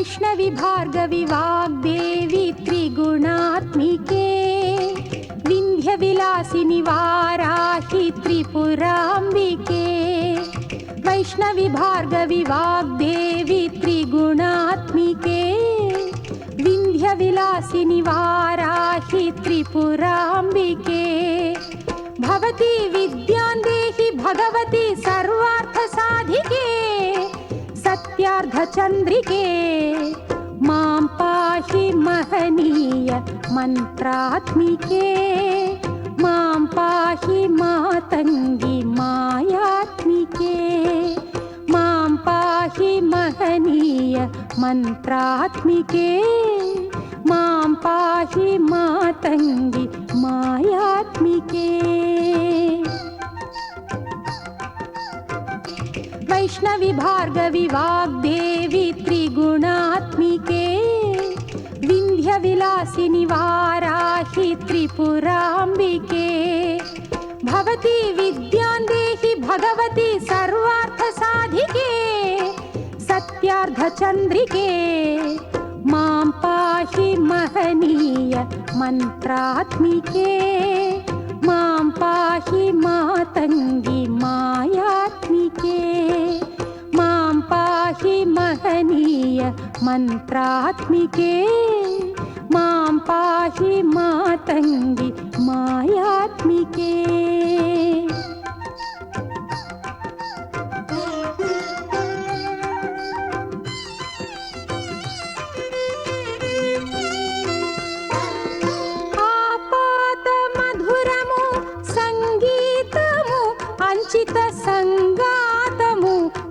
वैष्णवि भार्गवि वाग्देवि त्रिगुणात्मिके विन्ध्यविलासिनि वाराहि त्रिपुराम्बिके वैष्णवि भार्गवि वाग्देवि त्रिगुणात्मिके विन्ध्यविलासिनि वाराहि त्रिपुराम्बिके। भवती विद्यां सत्यार्धचन्द्रिके माँ पाहि महनीय मन्त्रात्मिके माँ पाहि मातङ्गि मायात्मिके। माँ पाहि महनीय मन्त्रात्मिके माँ पाहि मातङ्गि मायात्मिके। वैष्णवि भार्गवि वाग्देवि त्रिगुणात्मिके विन्ध्यविलासिनि वाराहि त्रिपुराम्बिके। भवती विद्यां देहि भगवती सर्वार्थसाधिके सत्यार्धचन्द्रिके। माँ पाहि महनीय मन्त्रात्मिके, माँ पाहि मातङ्गि मायात्मिके महनीय मन्त्रात्मिके माँ पाहि मातङ्गि मायात्मिके।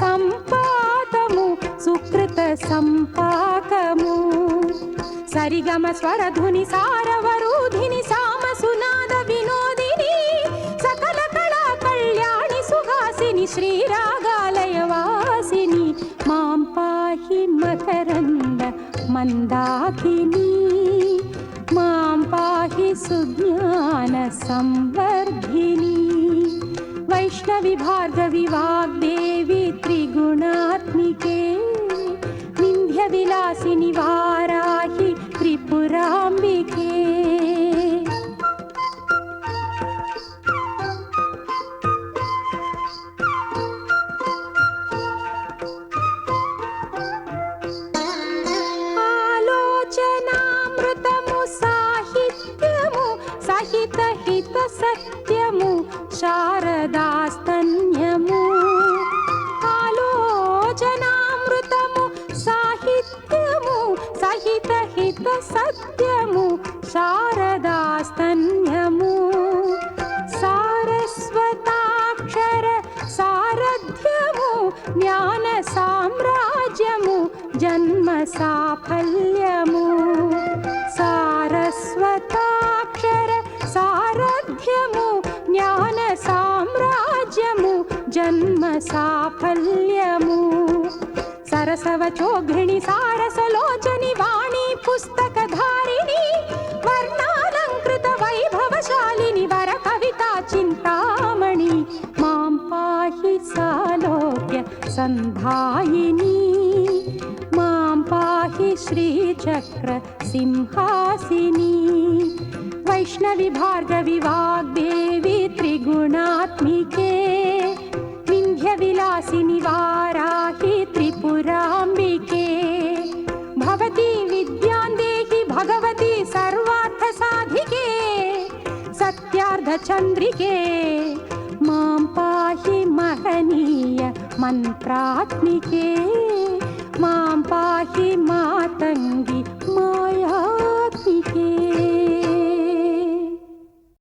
సంపాతము సుకృత సంపాకము. సరిగమ స్వరధుని సారవరూధిని సామ సునాద వినోదిని సకల కళా కళ్యాణి సుహాసిని శ్రీరాగాలయ వాసిని మాం పాహి మకరంద మందాకిని మాం పాహి సుజ్ఞాన సంవర్ధిని. वैष्णवी भार्गवी वाग्देवी त्रिगुणात्मिके विन्ध्यविलासिनि वा సహిత హిత సత్యము శారదాస్తన్యము. ఆలోచనామృతము సాహిత్యము సహిత హిత సత్యము శారదాస్తన్యము. సారస్వతాక్షర సారథ్యము జ్ఞాన సామ్రాజ్యము జన్మ సాఫల్యము. साफल्यमु। सरसवचोघ्रिणि सारसलोचनि वाणी पुस्तकधारिणि वर्णालङ्कृत वैभवशालिनि वर चिन्तामणि मां पाहि सालोक्य सन्धायिनी। मां पाहि श्रीचक्र सिंहासिनी। वैष्णवि भार्गवि वैष्णविभार्गविवाग्देवी त्रिगुणात्मिके चंद्रिके माँ पाहि महनीय मन्त्रात्मिके। माँ पाहि मातंगी मायात्मिके।